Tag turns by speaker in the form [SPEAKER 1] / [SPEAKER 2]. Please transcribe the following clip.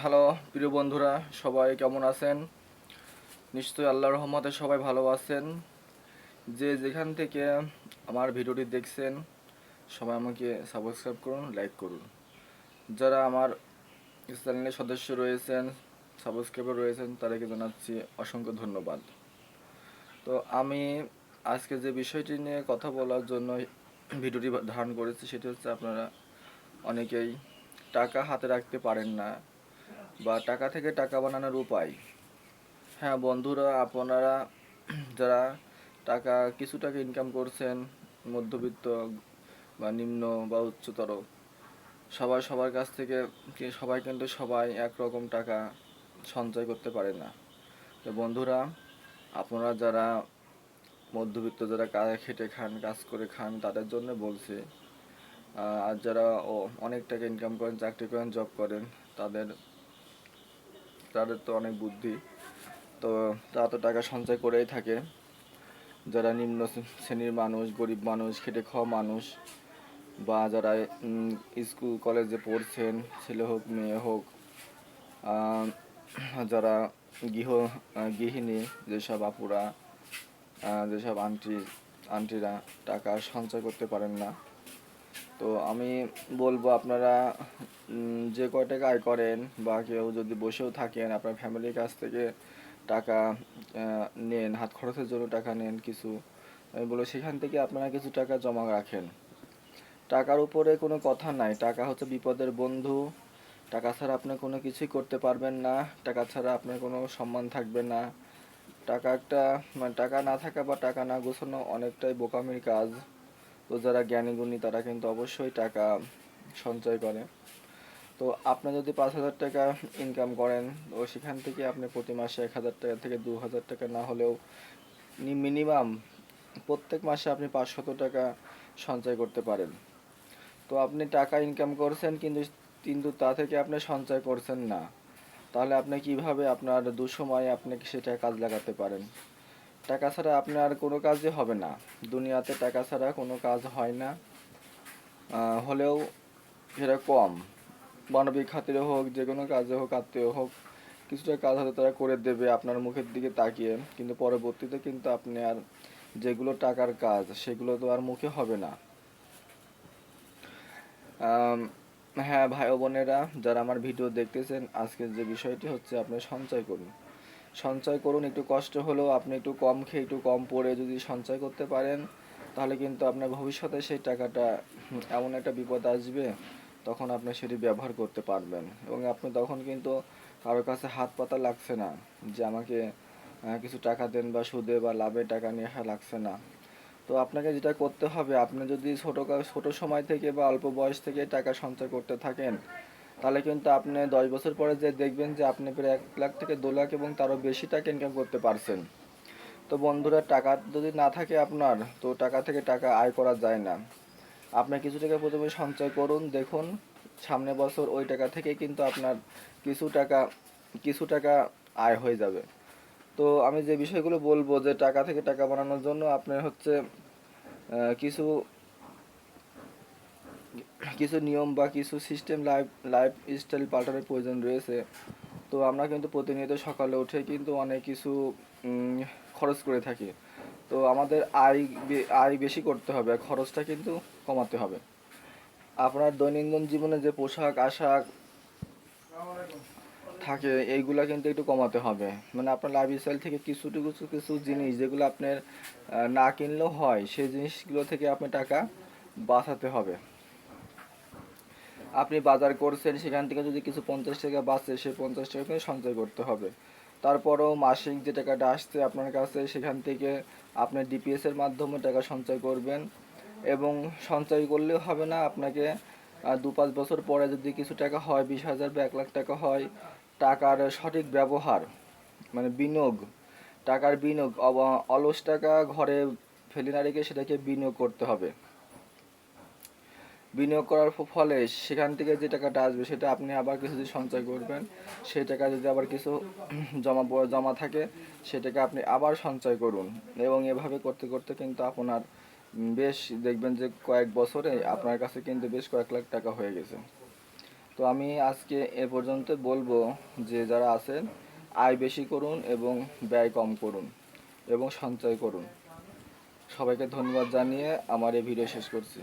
[SPEAKER 1] Hello প্রিয় বন্ধুরা, সবাই কেমন আছেন? নিশ্চয়ই আল্লাহর রহমতে সবাই ভালো আছেন। যে যেখান থেকে আমার ভিডিওটি দেখছেন, সবাই আমাকে সাবস্ক্রাইব করুন লাইক করুন। যারা আমার চ্যানেলের সদস্য রয়েছেন সাবস্ক্রাইবার রয়েছেন, তাদেরকে জানাচ্ছি অসংখ্য ধন্যবাদ। তো আমি আজকে যে বিষয়টি নিয়ে কথা বলার জন্য ভিডিওটি ধারণ করেছি, সেটি হচ্ছে আপনারা অনেকেই টাকা হাতে রাখতে পারেন না বা টাকা থেকে টাকা বানানোর উপায়। হ্যাঁ বন্ধুরা, আপনারা যারা টাকা, কিছু টাকা ইনকাম করছেন, মধ্যবিত্ত বা নিম্ন বা উচ্চতর, সবাই সবার কাছ থেকে সবাই কিন্তু সবাই একরকম টাকা সঞ্চয় করতে পারে না। তো বন্ধুরা, আপনারা যারা মধ্যবিত্ত, যারা কাজ খেটে খান, কাজ করে খান, তাদের জন্য বলছি আর যারা অনেক টাকা ইনকাম করেন, চাকরি করেন জব করেন, তাদের তাদের তো অনেক বুদ্ধি। তো তারা তো টাকা সঞ্চয় করেই থাকে। যারা নিম্ন শ্রেণির মানুষ, গরিব মানুষ, খেটে খাওয়া মানুষ, বা যারা স্কুল কলেজে পড়ছেন, ছেলে হোক, মেয়ে হোক যারা গৃহ গৃহিণী, যেসব আপুরা যেসব আন্টি আন্টিরা টাকা সঞ্চয় করতে পারেন না। তো আমি বলব আপনারা যে কয় টাকা আয় করেন বা কেউ যদি বসেও থাকেন, আপনার ফ্যামিলির কাছ থেকে টাকা নেন, হাত খরচের জন্য টাকা নেন কিছু, আমি বলব সেখান থেকে আপনারা কিছু টাকা জমা রাখেন। টাকার উপরে কোনো কথা নাই, টাকা হচ্ছে বিপদের বন্ধু, টাকা ছাড়া আপনি কোনো কিছুই করতে পারবেন না, টাকা ছাড়া আপনার কোনো সম্মান থাকবে না। টাকা একটা মানে টাকা না থাকা বা টাকা না গোছানো অনেকটাই বোকামির কাজ। তো যারা জ্ঞানী গুণী, তারা কিন্তু অবশ্যই টাকা সঞ্চয় করে। তো আপনি যদি পাঁচ হাজার টাকা ইনকাম করেন, তো সেখান থেকে আপনি প্রতি মাসে এক হাজার টাকা থেকে দু হাজার টাকা না হলেও মিনিমাম প্রত্যেক মাসে আপনি পাঁচশত টাকা সঞ্চয় করতে পারেন। তো আপনি টাকা ইনকাম করছেন, কিন্তু কিন্তু তা থেকে আপনি সঞ্চয় করছেন না। তাহলে আপনি কীভাবে আপনার দুসময় আপনি সেটা কাজ লাগাতে পারেন? টাকা ছাড়া আপনার কোনো কাজই হবে না। দুনিয়াতে টাকা ছাড়া কোনো কাজ হয় না। হলেও সেটা কম। মানবিক খাতিরে হোক যে কোনো কাজে হোক, আত্মীয় হোক, কিছুটা কাজ হয়তো তারা করে দেবে আপনার মুখের দিকে তাকিয়ে। কিন্তু পরবর্তীতে কিন্তু আপনি আর যেগুলো টাকার কাজ, সেগুলো তো আর মুখে হবে না। হ্যাঁ ভাই বোনেরা, যারা আমার ভিডিও দেখতেছেন, আজকের যে বিষয়টি হচ্ছে, আপনি সঞ্চয় করুন। সঞ্চয় করুন, একটু কষ্ট হলেও আপনি একটু কম খেয়ে একটু কম পড়ে যদি সঞ্চয় করতে পারেন, তাহলে কিন্তু আপনার ভবিষ্যতে সেই টাকাটা এমন একটা বিপদ আসবে, তখন আপনি সেটি ব্যবহার করতে পারবেন। এবং আপনি তখন কিন্তু কারোর কাছে হাত পাতা লাগছে না যে আমাকে কিছু টাকা দেন বা সুদে বা লাভে টাকা নিয়ে আসা লাগছে না। তো আপনাকে যেটা করতে হবে, আপনি যদি ছোট ছোট সময় থেকে বা অল্প বয়স থেকে টাকা সঞ্চয় করতে থাকেন তাহলে কিন্তু আপনি দশ বছর পরে যে দেখবেন যে আপনি প্রায় এক লাখ থেকে দু লাখ এবং তারও বেশি টাকা ইনকাম করতে পারছেন। তো বন্ধুরা, টাকা যদি না থাকে আপনার, তো টাকা থেকে টাকা আয় করা যায় না। আপনি কিছু টাকা প্রথমে সঞ্চয় করুন, দেখুন সামনে বছর ওই টাকা থেকে কিন্তু আপনার কিছু টাকা কিছু টাকা আয় হয়ে যাবে। তো আমি যে বিষয়গুলো বলব যে টাকা থেকে টাকা বানানোর জন্য আপনার হচ্ছে কিছু কিছু নিয়ম বা কিছু সিস্টেম লাইফ লাইফ স্টাইল পাল্টানোর প্রয়োজন রয়েছে। তো আমরা কিন্তু প্রতিনিয়ত সকালে উঠে কিন্তু অনেক কিছু খরচ করে থাকি। তো আমাদের আয় আয় বেশি করতে হবে, খরচটা কিন্তু কমাতে হবে। আপনার দৈনন্দিন জীবনে যে পোশাক, আশাক থাকে, এইগুলা কিন্তু একটু কমাতে হবে। মানে আপনার লাইফস্টাইল থেকে কিছু কিছু কিছু জিনিস যেগুলো আপনার না কিনলেও হয়, সেই জিনিসগুলো থেকে আপনি টাকা বাঁচাতে হবে। আপনি বাজার করছেন, সেখান থেকে যদি কিছু পঞ্চাশ টাকা বাঁচে সেই পঞ্চাশ টাকা সঞ্চয় করতে হবে। তারপরেও মাসিক যে টাকাটা আসছে আপনার কাছে, সেখান থেকে আপনি ডিপিএস এর মাধ্যমে টাকা সঞ্চয় করবেন। এবং সঞ্চয় করলেও হবে না, আপনাকে দু পাঁচ বছর পরে যদি কিছু টাকা হয়, বিশ হাজার বা এক লাখ টাকা হয়, টাকার সঠিক ব্যবহার মানে বিনিয়োগ, টাকার বিনিয়োগ অলস টাকা ঘরে ফেলে না রেখে সেটাকে বিনিয়োগ করতে হবে। বিনিয়োগ করার ফলে সেখান থেকে যে টাকাটা আসবে, সেটা আপনি আবার কিছু যদি সঞ্চয় করবেন, সেই টাকা যদি আবার কিছু জমা জমা থাকে সেটাকে আপনি আবার সঞ্চয় করুন। এবং এভাবে করতে করতে কিন্তু আপনার বেশ দেখবেন যে কয়েক বছরে আপনার কাছে কিন্তু বেশ কয়েক লাখ টাকা হয়ে গেছে। তো আমি আজকে এ পর্যন্ত বলব যে যারা আছেন, আয় বেশি করুন এবং ব্যয় কম করুন এবং সঞ্চয় করুন। সবাইকে ধন্যবাদ জানিয়ে আমার এই ভিডিও শেষ করছি।